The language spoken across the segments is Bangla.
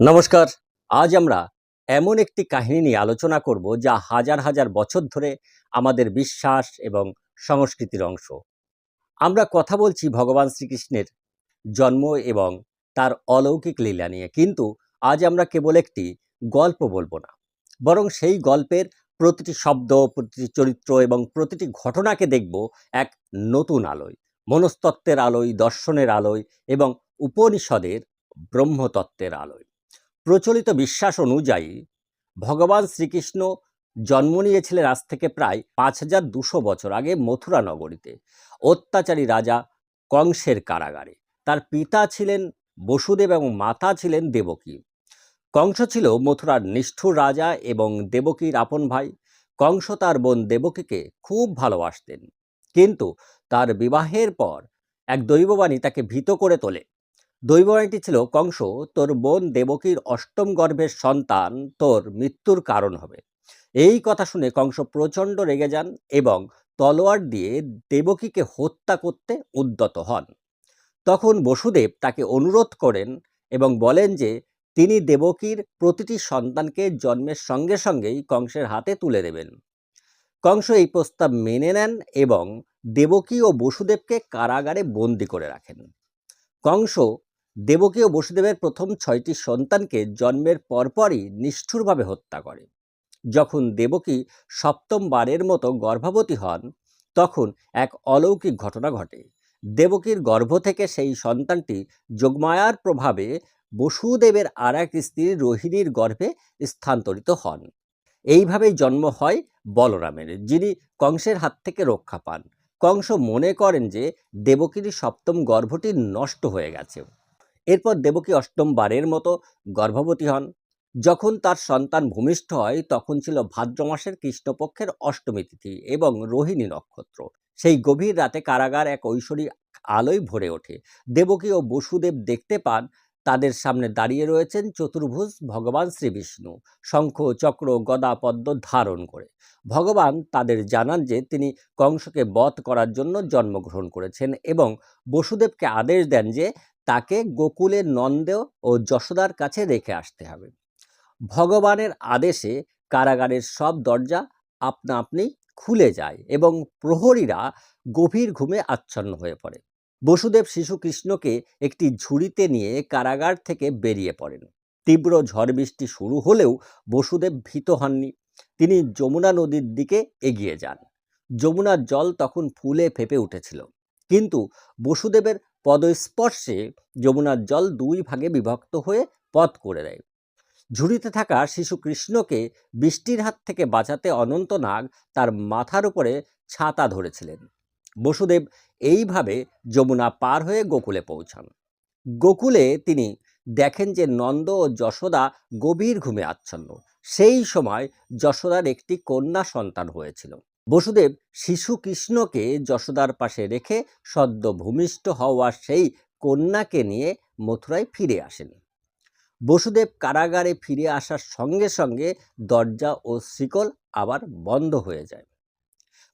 নমস্কার। আজ আমরা এমন একটি কাহিনী নিয়ে আলোচনা করব যা হাজার হাজার বছর ধরে আমাদের বিশ্বাস এবং সংস্কৃতির অংশ। আমরা কথা বলছি ভগবান শ্রীকৃষ্ণের জন্ম এবং তার অলৌকিক লীলা নিয়ে, কিন্তু আজ আমরা কেবল একটি গল্প বলব না, বরং সেই গল্পের প্রতিটি শব্দ, প্রতিটি চরিত্র এবং প্রতিটি ঘটনাকে দেখব এক নতুন আলোয়, মনস্তত্ত্বের আলোয়, দর্শনের আলোয় এবং উপনিষদের ব্রহ্মতত্ত্বের আলোয়। প্রচলিত বিশ্বাস অনুযায়ী ভগবান শ্রীকৃষ্ণ জন্ম নিয়েছিলেন আজ থেকে প্রায় পাঁচ হাজার দুশো বছর আগে মথুরা নগরীতে। অত্যাচারী রাজা কংসের কারাগারে। তার পিতা ছিলেন বসুদেব এবং মাতা ছিলেন দেবকী। কংস ছিল মথুরার নিষ্ঠুর রাজা এবং দেবকীর আপন ভাই। কংস তার বোন দেবকীকে খুব ভালোবাসতেন। কিন্তু তার বিবাহের পর এক দৈববাণী তাকে ভীত করে তোলে। দৈববাণীটি ছিল, কংস, তোর বোন দেবকীর অষ্টম গর্ভের সন্তান, তোর মৃত্যুর কারণ হবে। এই কথা শুনে কংস প্রচণ্ড রেগে যান এবং তলোয়ার দিয়ে দেবকীকে হত্যা করতে উদ্যত হন। তখন বসুদেব তাকে অনুরোধ করেন এবং বলেন যে, তিনি দেবকীর প্রতিটি সন্তানকে জন্মের সঙ্গে সঙ্গেই কংসের হাতে তুলে দেবেন। কংস এই প্রস্তাব মেনে নেন এবং দেবকী ও বসুদেবকে কারাগারে বন্দি করে রাখেন। কংস দেবকী ও বসুদেবের প্রথম ছয়টি সন্তানকে জন্মের পরপরই নিষ্ঠুরভাবে হত্যা করে। যখন দেবকী সপ্তমবারের মতো গর্ভবতী হন, তখন এক অলৌকিক ঘটনা ঘটে। দেবকীর গর্ভ থেকে সেই সন্তানটি যোগমায়ার প্রভাবে বসুদেবের আর এক স্ত্রী রোহিণীর গর্ভে স্থানান্তরিত হন। এইভাবেই জন্ম হয় বলরামের, যিনি কংসের হাত থেকে রক্ষা পান। কংস মনে করেন যে দেবকীর সপ্তম গর্ভটি নষ্ট হয়ে গেছে। এরপর দেবকী অষ্টমবারের মতো গর্ভবতী হন। যখন তার সন্তান ভূমিষ্ঠ হয়, তখন ছিল ভাদ্র মাসের কৃষ্ণপক্ষের অষ্টমী তিথি এবং রোহিণী নক্ষত্র। সেই গভীর রাতে কারাগার এক ঐশ্বরী আলোয় ভরে ওঠে। দেবকী ও বসুদেব দেখতে পান, তাদের সামনে দাঁড়িয়ে রয়েছেন চতুর্ভুজ ভগবান শ্রীবিষ্ণু শঙ্খ, চক্র, গদা, পদ্ম ধারণ করে। ভগবান তাদের জানান যে, তিনি কংসকে বধ করার জন্য জন্মগ্রহণ করেছেন এবং বসুদেবকে আদেশ দেন যে তাকে গোকুলের নন্দ ও যশোদার কাছে রেখে আসতে হবে। ভগবানের আদেশে কারাগারের সব দরজা আপনা আপনি খুলে যায় এবং প্রহরীরা গভীর ঘুমে আচ্ছন্ন হয়ে পড়ে। বসুদেব শিশু কৃষ্ণকে একটি ঝুড়িতে নিয়ে কারাগার থেকে বেরিয়ে পড়েন। তীব্র ঝড় বৃষ্টি শুরু হলেও বসুদেব ভীত হননি। তিনি যমুনা নদীর দিকে এগিয়ে যান। যমুনার জল তখন ফুলে ফেপে উঠেছিল। কিন্তু বসুদেবের পদস্পর্শে যমুনার জল দুই ভাগে বিভক্ত হয়ে পথ করে দেয়। ঝুড়িতে থাকা শিশু কৃষ্ণকে বৃষ্টির হাত থেকে বাঁচাতে অনন্তনাগ তার মাথার উপরে ছাতা ধরেছিলেন। বসুদেব এইভাবে যমুনা পার হয়ে গোকুলে পৌঁছান। গোকুলে তিনি দেখেন যে নন্দ ও যশোদা গভীর ঘুমে আচ্ছন্ন। সেই সময় যশোদার একটি কন্যা সন্তান হয়েছিল। বসুদেব শিশু কৃষ্ণকে যশোদার পাশে রেখে সদ্য ভূমিষ্ঠ হওয়া সেই কন্যাকে নিয়ে মথুরায় ফিরে আসেন। বসুদেব কারাগারে ফিরে আসার সঙ্গে সঙ্গে দরজা ও শিকল আবার বন্ধ হয়ে যায়।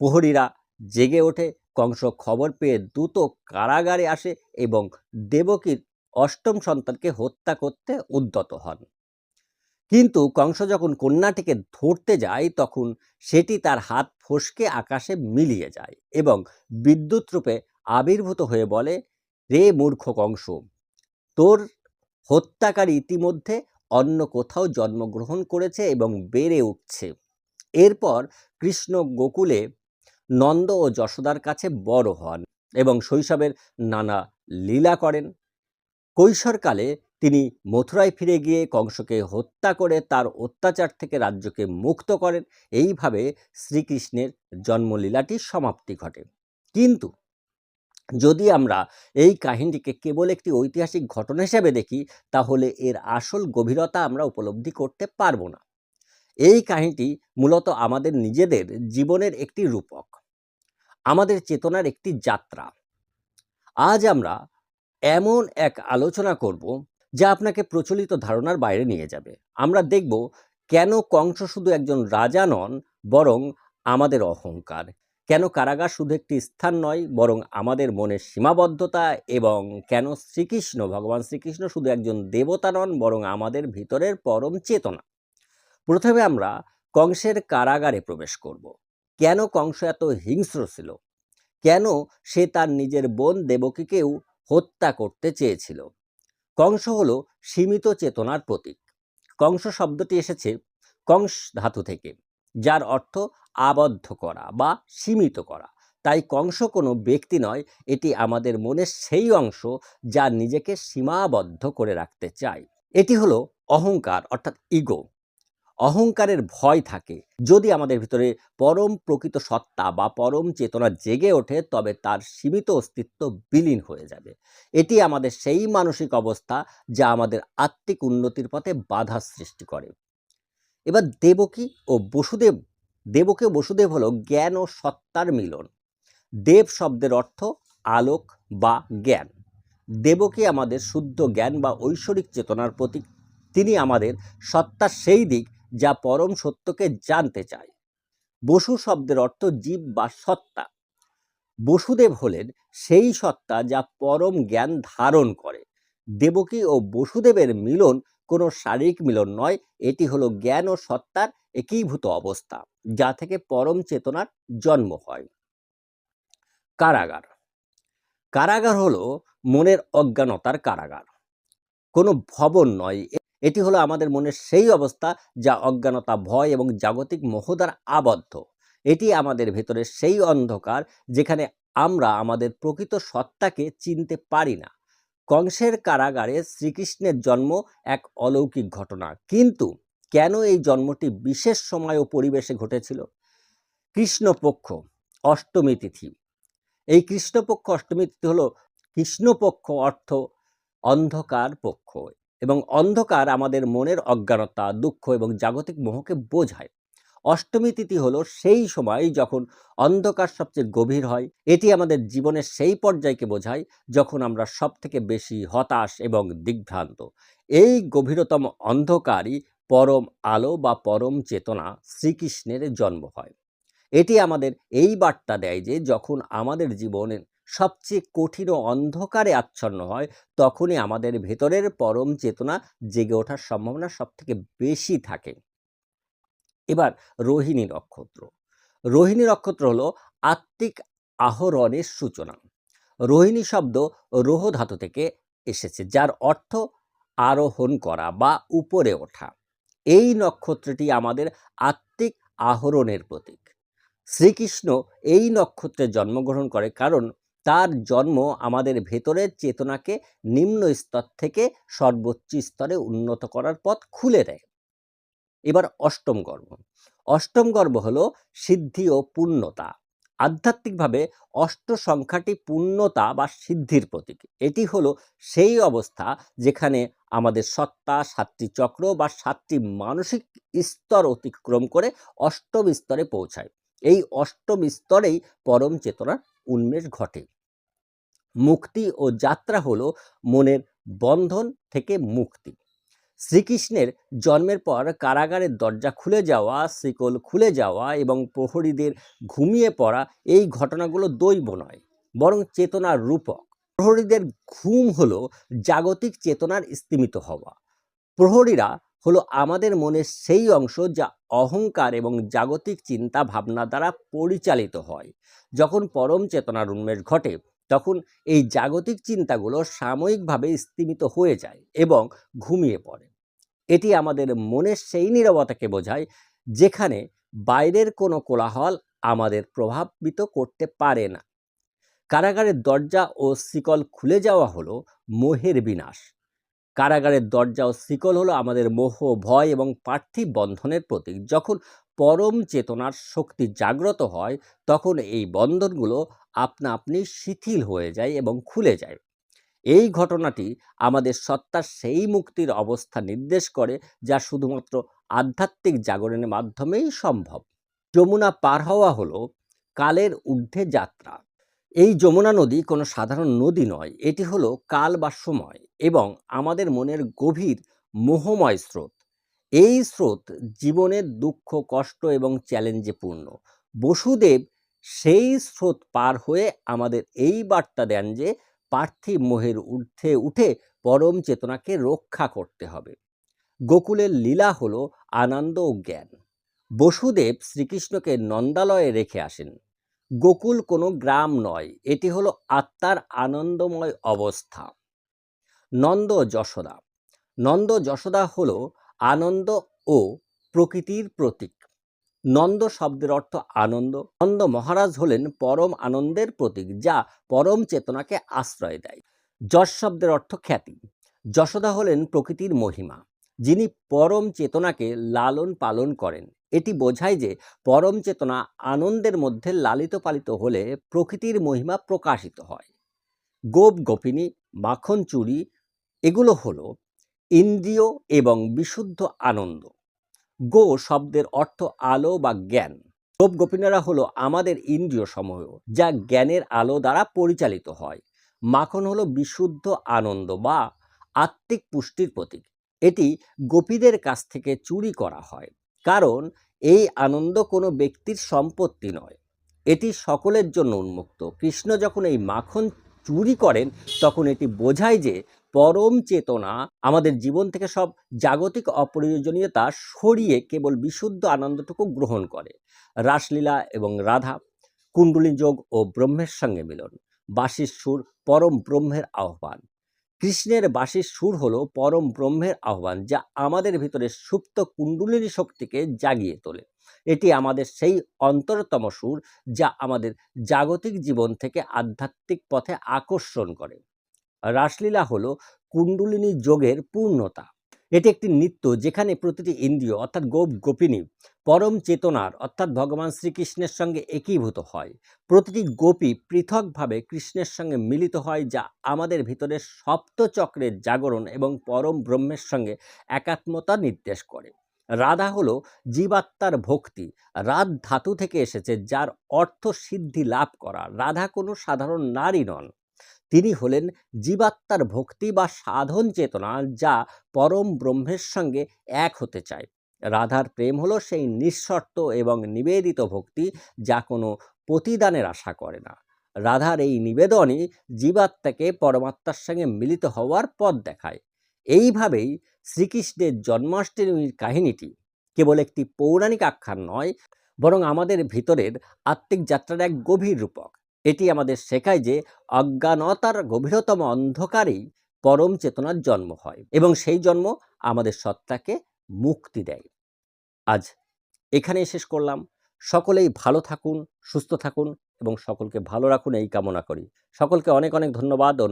প্রহরীরা জেগে ওঠে, কংস খবর পেয়ে দ্রুত কারাগারে আসে এবং দেবকীর অষ্টম সন্তানকে হত্যা করতে উদ্যত হন। কিন্তু কংস যখন কন্যাটিকে ধরতে যায়, তখন সেটি তার হাত ফসকে আকাশে মিলিয়ে যায় এবং বিদ্যুৎ রূপে আবির্ভূত হয়ে বলে, রে মূর্খ কংস, তোর হত্যাকারী ইতিমধ্যে অন্য কোথাও জন্মগ্রহণ করেছে এবং বেড়ে উঠছে। এরপর কৃষ্ণ গোকুলে নন্দ ও যশোদার কাছে বড় হন এবং শৈশবের নানা লীলা করেন। কৈশোরকালে তিনি মথুরায় ফিরে গিয়ে কংসকে হত্যা করে তার অত্যাচার থেকে রাজ্যকে মুক্ত করেন। এইভাবে শ্রীকৃষ্ণের জন্মলীলাটির সমাপ্তি ঘটে। কিন্তু যদি আমরা এই কাহিনীটিকে কেবল একটি ঐতিহাসিক ঘটনা হিসেবে দেখি, তাহলে এর আসল গভীরতা আমরা উপলব্ধি করতে পারব না। এই কাহিনীটি মূলত আমাদের নিজেদের জীবনের একটি রূপক, আমাদের চেতনার একটি যাত্রা। আজ আমরা এমন এক আলোচনা করব যা আপনাকে প্রচলিত ধারণার বাইরে নিয়ে যাবে। আমরা দেখব কেন কংস শুধু একজন রাজা নন, বরং আমাদের অহংকার। কেন কারাগার শুধু একটি স্থান নয়, বরং আমাদের মনের সীমাবদ্ধতা এবং কেন শ্রীকৃষ্ণ, ভগবান শ্রীকৃষ্ণ শুধু একজন দেবতা নন, বরং আমাদের ভিতরের পরম চেতনা। প্রথমে আমরা কংসের কারাগারে প্রবেশ করব। কেন কংস এত হিংস্র ছিল? কেন সে তার নিজের বোন দেবকীকেও হত্যা করতে চেয়েছিল? কংস হল সীমিত চেতনার প্রতীক। কংস শব্দটি এসেছে কংস ধাতু থেকে, যার অর্থ আবদ্ধ করা বা সীমিত করা। তাই কংস কোনো ব্যক্তি নয়, এটি আমাদের মনের সেই অংশ যা নিজেকে সীমাবদ্ধ করে রাখতে চায়। এটি হলো অহংকার, অর্থাৎ ইগো। অহংকারের ভয় থাকে। যদি আমাদের ভিতরে পরম প্রকৃত সত্তা বা পরম চেতনা জেগে ওঠে, তবে তার সীমিত অস্তিত্ব বিলীন হয়ে যাবে। এটি আমাদের সেই মানসিক অবস্থা যা আমাদের আত্মিক উন্নতির পথে বাধা সৃষ্টি করে। এবার দেবকী ও বসুদেব, দেবকী বসুদেব হলো জ্ঞান ও সত্তার মিলন। দেব শব্দের অর্থ আলোক বা জ্ঞান। দেবকী আমাদের শুদ্ধ জ্ঞান বা ঐশ্বরিক চেতনার প্রতীক। তিনি আমাদের সত্তার সেই দিক যা পরম সত্যকে জানতে চায়। বসু শব্দের অর্থ জীব বা সত্তা। বসুদেব হলেন সেই সত্তা যা পরম জ্ঞান ধারণ করে। দেবকী ও বসুদেবের মিলন কোনো শারীরিক মিলন নয়, এটি হলো জ্ঞান ও সত্তার একীভূত অবস্থা, যা থেকে পরম চেতনার জন্ম হয়। কারাগার। কারাগার হলো মনের অজ্ঞানতার কারাগার। কোনো ভবন নয় এটি হলো আমাদের মনের সেই অবস্থা যা অজ্ঞানতা, ভয় এবং জাগতিক মোহ দ্বারা আবদ্ধ। এটি আমাদের ভেতরে সেই অন্ধকার যেখানে আমরা আমাদের প্রকৃত সত্তাকে চিনতে পারি না। কংসের কারাগারে শ্রীকৃষ্ণের জন্ম এক অলৌকিক ঘটনা। কিন্তু কেন এই জন্মটি বিশেষ সময় ও পরিবেশে ঘটেছিল? কৃষ্ণপক্ষ, অষ্টমী তিথি। এই কৃষ্ণপক্ষ, অষ্টমী তিথি হল কৃষ্ণপক্ষ অর্থ অন্ধকার পক্ষ। এবং অন্ধকার আমাদের মনের অজ্ঞানতা, দুঃখ এবং জাগতিক মোহকে বোঝায়। অষ্টমী তিথি হলো সেই সময় যখন অন্ধকার সবচেয়ে গভীর হয়। এটি আমাদের জীবনের সেই পর্যায়কে বোঝায় যখন আমরা সব থেকে বেশি হতাশ এবং দিগ্ভ্রান্ত। এই গভীরতম অন্ধকারই পরম আলো বা পরম চেতনা শ্রীকৃষ্ণের জন্ম হয়। এটি আমাদের এই বার্তা দেয় যে যখন আমাদের জীবনের সবচেয়ে কঠিন ও অন্ধকারে আচ্ছন্ন হয়, তখনই আমাদের ভেতরের পরম চেতনা জেগে ওঠার সম্ভাবনা সব থেকে বেশি থাকে। এবার রোহিণী নক্ষত্র। রোহিণী নক্ষত্র হলো আত্মিক আহরণের সূচনা। রোহিণী শব্দ রোহ ধাতু থেকে এসেছে, যার অর্থ আরোহণ করা বা উপরে ওঠা। এই নক্ষত্রটি আমাদের আত্মিক আহরণের প্রতীক। শ্রীকৃষ্ণ এই নক্ষত্রে জন্মগ্রহণ করে কারণ তার জন্ম আমাদের ভেতরের চেতনাকে নিম্ন স্তর থেকে সর্বোচ্চ স্তরে উন্নত করার পথ খুলে দেয়। এবার অষ্টম গর্ব অষ্টম গর্ব হল সিদ্ধি ও পূর্ণতা। আধ্যাত্মিকভাবে অষ্ট সংখ্যাটি পূর্ণতা বা সিদ্ধির প্রতীক। এটি হলো সেই অবস্থা যেখানে আমাদের সত্তা, সাতটি চক্র বা সাতটি মানসিক স্তর অতিক্রম করে অষ্টম স্তরে পৌঁছায়। এই অষ্টম স্তরেই পরম চেতনার উন্মেষ ঘটে। মুক্তি ও যাত্রা হলো মনের বন্ধন থেকে মুক্তি। শ্রীকৃষ্ণের জন্মের পর কারাগারের দরজা খুলে যাওয়া, শিকল খুলে যাওয়া এবং প্রহরীদের ঘুমিয়ে পড়া এই ঘটনাগুলো দৈব নয়, বরং চেতনার রূপক। প্রহরীদের ঘুম হলো জাগতিক চেতনার স্তিমিত হওয়া। প্রহরীরা হলো আমাদের মনের সেই অংশ যা অহংকার এবং জাগতিক চিন্তা ভাবনা দ্বারা পরিচালিত হয়। যখন পরম চেতনার উন্মেষ ঘটে, তখন এই জাগতিক চিন্তাগুলো সাময়িকভাবে স্তিমিত হয়ে যায় এবং ঘুমিয়ে পড়ে। এটি আমাদের মনের সেই নিরবতাকে বোঝায়, যেখানে বাইরের কোনো কোলাহল আমাদের প্রভাবিত করতে পারে না। কারাগারের দরজা ও শিকল খুলে যাওয়া হলো মোহের বিনাশ। কারাগারের দরজা ও শিকল হলো আমাদের মোহ, ভয় এবং পার্থিব বন্ধনের প্রতীক। যখন পরম চেতনার শক্তি জাগ্রত হয়, তখন এই বন্ধনগুলো আপনা আপনি শিথিল হয়ে যায় এবং খুলে যায়। এই ঘটনাটি আমাদের সত্তার সেই মুক্তির অবস্থা নির্দেশ করে, যা শুধুমাত্র আধ্যাত্মিক জাগরণের মাধ্যমেই সম্ভব। যমুনা পার হওয়া হলো কালের ঊর্ধ্বে যাত্রা। এই যমুনা নদী কোনো সাধারণ নদী নয়, এটি হলো কাল বা সময় এবং আমাদের মনের গভীর মোহময় স্রোত। এই স্রোত জীবনের দুঃখ, কষ্ট এবং চ্যালেঞ্জে পূর্ণ। বসুদেব সেই স্রোত পার হয়ে আমাদের এই বার্তা দেন যে পার্থিব মোহের ঊর্ধ্বে উঠে পরম চেতনাকে রক্ষা করতে হবে। গোকুলের লীলা হলো আনন্দ ও জ্ঞান। বসুদেব শ্রীকৃষ্ণকে নন্দালয়ে রেখে আসেন। গোকুল কোনো গ্রাম নয়, এটি হলো আত্মার আনন্দময় অবস্থা। নন্দ যশোদা। নন্দ যশোদা হল আনন্দ ও প্রকৃতির প্রতীক। নন্দ শব্দের অর্থ আনন্দ। নন্দ মহারাজ হলেন পরম আনন্দের প্রতীক, যা পরম চেতনাকে আশ্রয় দেয়। যশ শব্দের অর্থ খ্যাতি। যশোদা হলেন প্রকৃতির মহিমা। যিনি পরম চেতনাকে লালন পালন করেন। এটি বোঝায় যে পরম চেতনা আনন্দের মধ্যে লালিত পালিত হলে প্রকৃতির মহিমা প্রকাশিত হয়। গোপ গোপিনী, মাখন চুরি, এগুলো হলো ইন্দ্রিয় এবং বিশুদ্ধ আনন্দ। গো শব্দের অর্থ আলো বা জ্ঞান। গোপ গোপিনারা হলো আমাদের ইন্দ্রিয় সমূহ, যা জ্ঞানের আলো দ্বারা পরিচালিত হয়। মাখন হলো বিশুদ্ধ আনন্দ বা আত্মিক পুষ্টির প্রতীক। এটি গোপীদের কাছ থেকে চুরি করা হয়। কারণ এই আনন্দ কোনো ব্যক্তির সম্পত্তি নয়। এটি সকলের জন্য উন্মুক্ত। কৃষ্ণ যখন এই মাখন চুরি করেন, তখন এটি বোঝায় যে পরম চেতনা আমাদের জীবন থেকে সব জাগতিক অপ্রয়োজনীয়তা সরিয়ে কেবল বিশুদ্ধ আনন্দটুকু গ্রহণ করে। রাসলীলা এবং রাধা কুণ্ডলী যোগ ও ব্রহ্মের সঙ্গে মিলন। বাঁশির সুর পরম ব্রহ্মের আহ্বান। কৃষ্ণের বাঁশির সুর হলো পরম ব্রহ্মের আহ্বান, যা আমাদের ভিতরে সুপ্ত কুণ্ডলিনী শক্তিকে জাগিয়ে তোলে। এটি আমাদের সেই অন্তরতম সুর, যা আমাদের জাগতিক জীবন থেকে আধ্যাত্মিক পথে আকর্ষণ করে। রাসলীলা হলো কুণ্ডলিনী যোগের পূর্ণতা। এটি একটি নৃত্য যেখানে প্রতিটি ইন্দ্রিয়, অর্থাৎ গোপ গোপিনী পরম চেতনার, অর্থাৎ ভগবান শ্রীকৃষ্ণের সঙ্গে একীভূত হয়। প্রতিটি গোপী পৃথকভাবে কৃষ্ণের সঙ্গে মিলিত হয়, যা আমাদের ভিতরে সপ্তচক্রের জাগরণ এবং পরম ব্রহ্মের সঙ্গে একাত্মতা নির্দেশ করে। রাধা হলো জীবাত্মার ভক্তি। রাত ধাতু থেকে এসেছে, যার অর্থ সিদ্ধি লাভ করা। রাধা কোনো সাধারণ নারী নন। তিনি হলেন জীবাত্মার ভক্তি বা সাধন চেতনা, যা পরম ব্রহ্মের সঙ্গে এক হতে চায়। রাধার প্রেম হলো সেই নিঃশর্ত এবং নিবেদিত ভক্তি যা কোনো প্রতিদানের আশা করে না। রাধার এই নিবেদনই জীবাত্মাকে পরমাত্মার সঙ্গে মিলিত হওয়ার পথ দেখায়। এইভাবেই শ্রীকৃষ্ণের জন্মাষ্টমীর কাহিনীটি কেবল একটি পৌরাণিক আখ্যান নয়, বরং আমাদের ভিতরের আত্মিক যাত্রার এক গভীর রূপক। এটি আমাদের শেখায় যে অজ্ঞানতার গভীরতম অন্ধকারেই পরম চেতনার জন্ম হয় এবং সেই জন্ম আমাদের সত্তাকে মুক্তি দেয়। আজ এখানেই শেষ করলাম। সকলেই ভালো থাকুন, সুস্থ থাকুন এবং সকলকে ভালো রাখুন, এই কামনা করি। সকলকে অনেক অনেক ধন্যবাদ ও